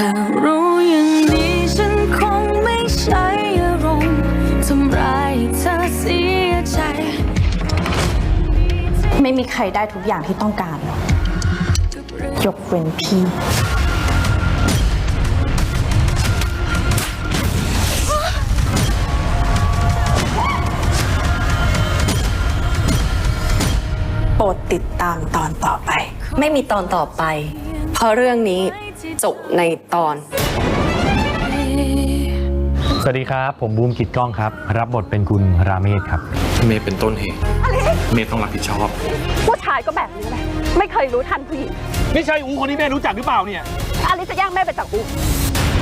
ถ้ารู้อย่างนี้ฉันคงไม่ใช้อารมณ์ทำร้ายให้เธอเสียใจ ไม่มีใครได้ทุกอย่างที่ต้องการหรอกยกเว้นพี่โปรดติดตามตอนต่อไป ไม่มีตอนต่อไป เพราะเรื่องนี้ จบในตอน สวัสดีครับ ผมบูมกิดกล้องครับ รับบทเป็นคุณราเมศครับ เมย์เป็นต้นเหตุเมย์ต้องรับผิดชอบ ผู้ชายก็แบบนี้แหละ ไม่เคยรู้ทันผู้หญิงไม่ใช่อูคนที่แม่รู้จักหรือเปล่าเนี่ย อลิซจะแย่งแม่ไปจากอู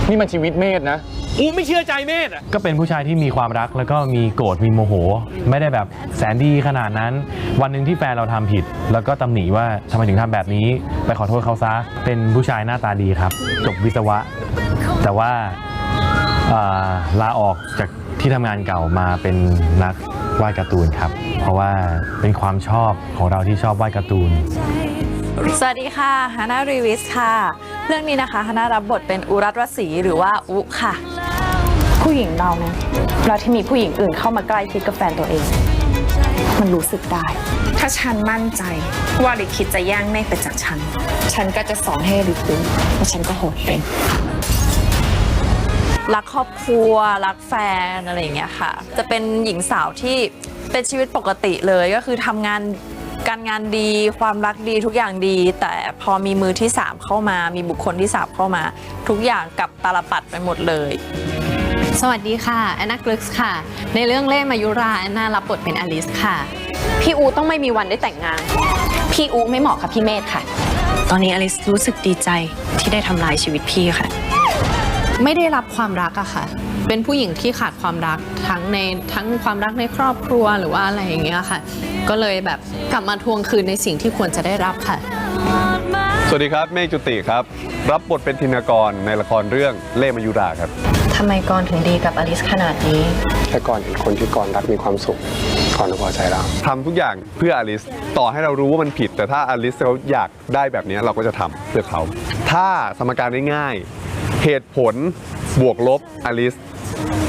นี่มันชีวิตเมธนะ อูไม่เชื่อใจเมธอะก็เป็นผู้ชายที่มีความรักแล้วก็มีโกรธมีโมโห ไม่ได้แบบแสนดีขนาดนั้น วันหนึ่งที่แฟนเราทำผิด แล้วก็ตำหนิว่าทำไมถึงทำแบบนี้ ไปขอโทษเขาซะ เป็นผู้ชายหน้าตาดีครับ จบวิศวะ แต่ว่าอ่าลาออกจากที่ทำงานเก่ามาเป็นนักวาดการ์ตูนครับ เพราะว่าเป็นความชอบของเราที่ชอบวาดการ์ตูน สวัสดีค่ะฮานารีวิสค่ะ เรื่องนี้นะคะฮานารับบทเป็นอุรัตวสีหรือว่าอุค่ะ ผู้หญิงเราเนี่ยเราที่มีผู้หญิงอื่นเข้ามาใกล้ชิดกับแฟนตัวเอง มันรู้สึกได้ ถ้าฉันมั่นใจว่าลิคิดจะแย่งเมฆไปจากฉัน ฉันก็จะสอนให้ลิรู้ว่าฉันก็โหดเป็นรักครอบครัว รักแฟนอะไรอย่างเงี้ยค่ะ จะเป็นหญิงสาวที่เป็นชีวิตปกติเลยก็คือทำงานการงานดีความรักดีทุกอย่างดี แต่พอมีมือที่ 3 เข้ามา มีบุคคลที่ 3 เข้ามา ทุกอย่างกลับตาลปัดไปหมดเลย สวัสดีค่ะแอนนากลึกส์ค่ะ ในเรื่องเล่มายุราแอนนารับบทเป็นอลิสค่ะ พี่อูต้องไม่มีวันได้แต่งงาน พี่อูไม่เหมาะกับพี่เมธค่ะ ตอนนี้อลิสรู้สึกดีใจที่ได้ทำลายชีวิตพี่ค่ะ ไม่ได้รับความรักอะค่ะ เป็นผู้หญิงที่ขาดความรักทั้งในทั้งความรักในครอบครัวหรือว่าอะไรอย่างเงี้ยค่ะ ก็เลยแบบกลับมาทวงคืนในสิ่งที่ควรจะได้รับค่ะ สวัสดีครับเมฆจุติครับ รับบทเป็นธินกรในละครเรื่องเล่มายุราครับ ทำไมกรถึงดีกับอลิสขนาดนี้แค่ก่อนเห็นคนที่ก่อนรักมีความสุขก่อนจะพอใจเราทำทุกอย่างเพื่ออลิสต่อให้เรารู้ว่ามันผิด แต่ถ้าอลิสเขาอยากได้แบบนี้เราก็จะทำเพื่อเขา ถ้าสมการง่ายๆเหตุผลบวกลบอลิส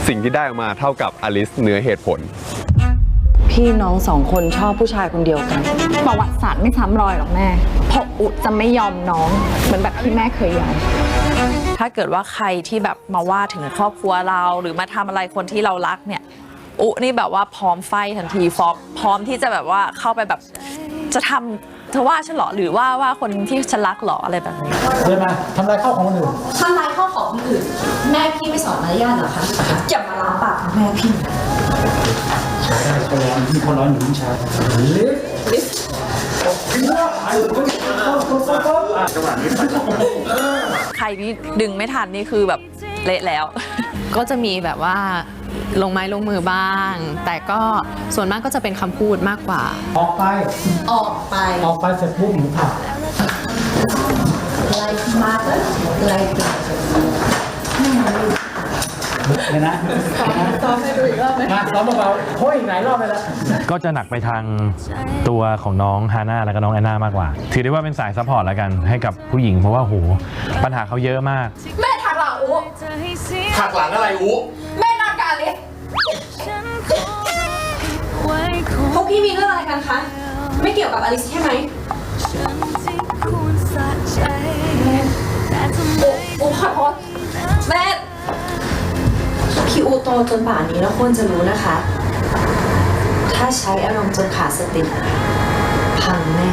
สิ่งที่ได้ออกมาเท่ากับอลิสเหนือเหตุผล พี่น้องสองคนชอบผู้ชายคนเดียวกัน ประวัติศาสตร์ไม่ซ้ำรอยหรอกแม่เพราะอุจะไม่ยอมน้อง เหมือนแบบที่แม่เคยยอมถ้าเกิดว่าใครที่แบบมาว่าถึงครอบครัวเรา หรือมาทำอะไรคนที่เรารักเนี่ย อุนี่แบบว่าพร้อมไฟทันทีฟอมพร้อมที่จะแบบว่าเข้าไปแบบจะทำเธอว่าฉันเหรอหรือว่าว่าคนที่ฉันรักเหรออะไรแบบนี้ เดินมาทำลายข้าวของคนอื่นทำลายข้าวของคนอื่น แม่พี่ไม่สอนมารยาทเหรอคะอย่ามาล้าปากแม่พี่ มีคนร้อนอยู่ที่ชายลิฟต์ใครที่ดึงไม่ทันนี่คือแบบเละแล้ว ก็จะมีแบบว่าลงไม้ลงมือบ้าง แต่ก็ส่วนมากก็จะเป็นคำพูดมากกว่า ออกไป ออกไป ออกไปเสร็จปุ๊บหนูผักไล่มาไล่ เลยนะซ้อมให้ดูอีกรอบไหมมาซ้อมเบาๆโค้ยอีกหลายรอบไปแล้ว ก็จะหนักไปทางตัวของน้องฮาน่าแล้วก็น้องแอนนามากกว่า ถือได้ว่าเป็นสายซัพพอร์ตแล้วกันให้กับผู้หญิงเพราะว่าโหปัญหาเขาเยอะมาก แม่ทักหลังอูหักหลังอะไรอูแม่นากาอลิสพวกพี่มีเรื่องอะไรกันคะ ไม่เกี่ยวกับอลิสใช่ไหม จนป่านนี้แล้วควรจะรู้นะคะ ถ้าใช้อารมณ์จนขาดสติพังแน่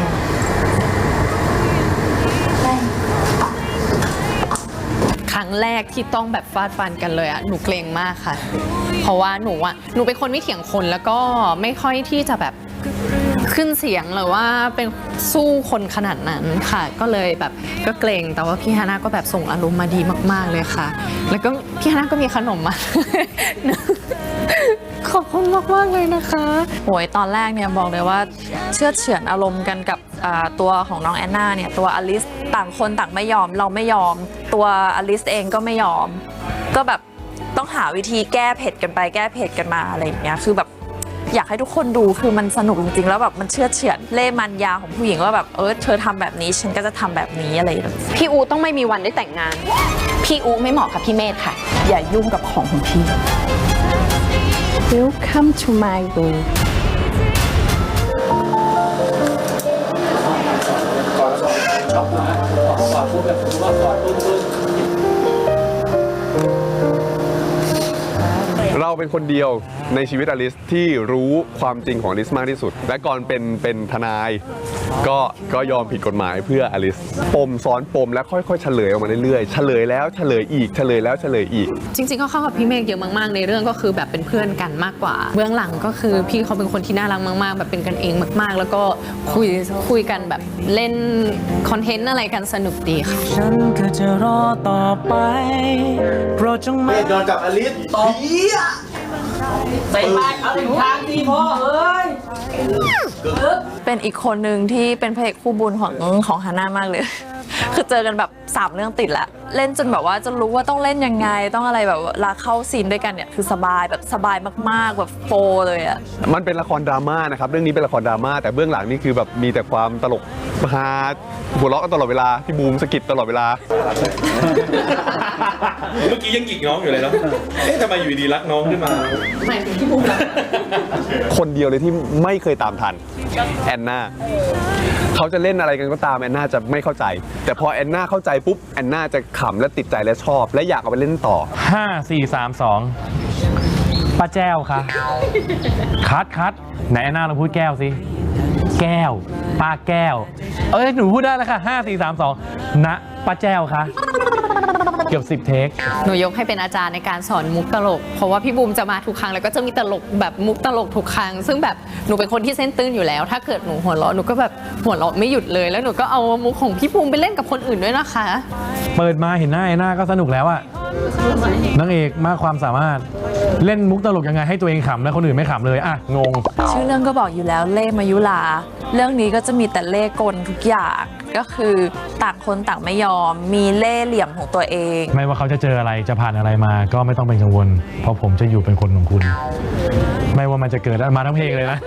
ครั้งแรกที่ต้องแบบฟาดฟันกันเลยอะหนูเกรงมากค่ะ เพราะว่าหนูอะหนูเป็นคนไม่เถียงคนแล้วก็ไม่ค่อยที่จะแบบ ขึ้นเสียงหรือว่าเป็นสู้คนขนาดนั้นค่ะ ก็เลยแบบก็เกรงแต่ว่าพี่ฮาน่าก็แบบส่งอารมณ์มาดีมาก ๆเลยค่ะ แล้วก็พี่ฮาน่าก็มีขนมมา ขอบคุณมากๆเลยนะคะโหยตอนแรกเนี่ยบอกเลยว่าเชื่อเฉือนอารมณ์กันกับตัวของน้องแอนนาเนี่ยตัวอลิสต่างคนต่างไม่ยอมเราไม่ยอม ตัวอลิสเองก็ไม่ยอม ก็แบบต้องหาวิธีแก้เผ็ดกันไปแก้เผ็ดกันมาอะไรอย่างเงี้ยคือแบบ อยากให้ทุกคนดูคือมันสนุกจริงๆ แล้วแบบมันเชื่อดเฉือนเล่ห์มันยาของผู้หญิงว่าแบบเออเธอทำแบบนี้ฉันก็จะทำแบบนี้อะไรอย่างเงี้ยพี่อูต้องไม่มีวันได้แต่งงาน พี่อูไม่เหมาะกับพี่เมธค่ะ อย่ายุ่งกับของของพี่ Welcome to my world เราเป็นคนเดียวในชีวิตอลิสที่รู้ความจริงของอลิสมากที่สุด และก่อนเป็นเป็นทนาย ก็ก็ยอมผิดกฎหมายเพื่ออลิส ปมซ้อนปมแล้วค่อยๆเฉลยออกมาเรื่อยๆเฉลยแล้วเฉลยอีกเฉลยแล้วเฉลยอีก จริง ๆ ก็เข้ากับพี่เมฆเยอะมากๆ ในเรื่องก็คือแบบเป็นเพื่อนกันมากกว่า เบื้องหลังก็คือพี่เขาเป็นคนที่น่ารักมากๆ แบบเป็นกันเองมาก ๆ แล้วก็คุยคุยกันแบบเล่นคอนเทนต์อะไรกันสนุกดีค่ะฉันก็จะรอต่อไปโปรดจงมา โดนกับอลิสต่อ ใส่ปากเอาถึงทางดีพ่อเอ้ยเป็นอีกคนหนึ่งที่เป็นพระเอกคู่บุญของของฮาน่ามากเลย คือเจอกันแบบ สามเรื่องติดละเล่นจนแบบว่าจะรู้ว่าต้องเล่นยังไง ต้องอะไรแบบเวลาเข้าซีนด้วยกันเนี่ยคือสบายแบบสบายมากๆแบบโฟร์เลยอะมันเป็นละครดราม่านะครับเรื่องนี้เป็นละครดราม่าแต่เบื้องหลังนี่คือแบบมีแต่ความตลกฮาหัวเราะกันตลอดเวลาพี่บูมสะกิดตลอดเวลา เมื่อกี้ยังกิกน้องอยู่เลยเนาะเอ๊ะทำไมอยู่ดีรักน้องขึ้นมาคนเดียวเลยที่ไม่เคยตามทัน แอนนาเขาจะเล่นอะไรกันก็ตามแอนนาจะไม่เข้าใจ แต่พอแอนนาเข้าใจปุ๊บแอนนาจะขำและติดใจและชอบ และอยากเอาไปเล่นต่อ5 4 3 2ป้าแจ้วคะคัดคัดไหนแอนนาเราพูดแก้วสิ แก้ว ป้าแก้ว เอ้ยหนูพูดได้แล้วค่ะ5 4 3 2นะป้าแจ้วคะ กือบ10เทค หนูยกให้เป็นอาจารย์ในการสอนมุกตลก เพราะว่าพี่บูมจะมาทุกครั้งแล้วก็จะมีตลกแบบมุกตลกทุกครั้ง ซึ่งแบบหนูเป็นคนที่เส้นตื้นอยู่แล้ว ถ้าเกิดหนูหัวเราะหนูก็แบบหัวเราะไม่หยุดเลย แล้วหนูก็เอามุกของพี่บูมไปเล่นกับคนอื่นด้วยนะคะ เปิดมาเห็นหน้าไอ้หน้าก็สนุกแล้วอะนางเอกมากความสามารถเล่นมุกตลกยังไงให้ตัวเองขำและคนอื่นไม่ขำเลยอะงง ชื่อเรื่องก็บอกอยู่แล้วเล่ห์มายุลา เรื่องนี้ก็จะมีแต่เล่ห์กลทุกอย่าง ก็คือต่างคนต่างไม่ยอมมีเล่ห์เหลี่ยมของตัวเอง ไม่ว่าเขาจะเจออะไรจะผ่านอะไรมา ก็ไม่ต้องเป็นกังวล เพราะผมจะอยู่เป็นคนของคุณ ไม่ว่ามันจะเกิดมาทั้งเพลงเลยนะ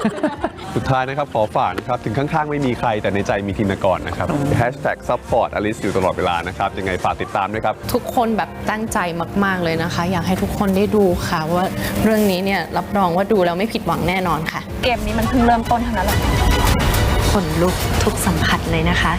สุดท้ายนะครับขอฝากนะครับถึงข้างๆไม่มีใครแต่ในใจมีทินกรนะครับแฮชแท็กซัพพอร์ตอลิสอยู่ตลอดเวลานะครับยังไงฝากติดตามด้วยครับ ทุกคนแบบตั้งใจมาก ๆเลยนะคะ อยากให้ทุกคนได้ดูค่ะว่าเรื่องนี้เนี่ยรับรองว่าดูแล้วไม่ผิดหวังแน่นอนค่ะ เกมนี้มันเพิ่งเริ่มต้นเท่านั้นแหละขนลุกทุกสัมผัสเลยนะคะ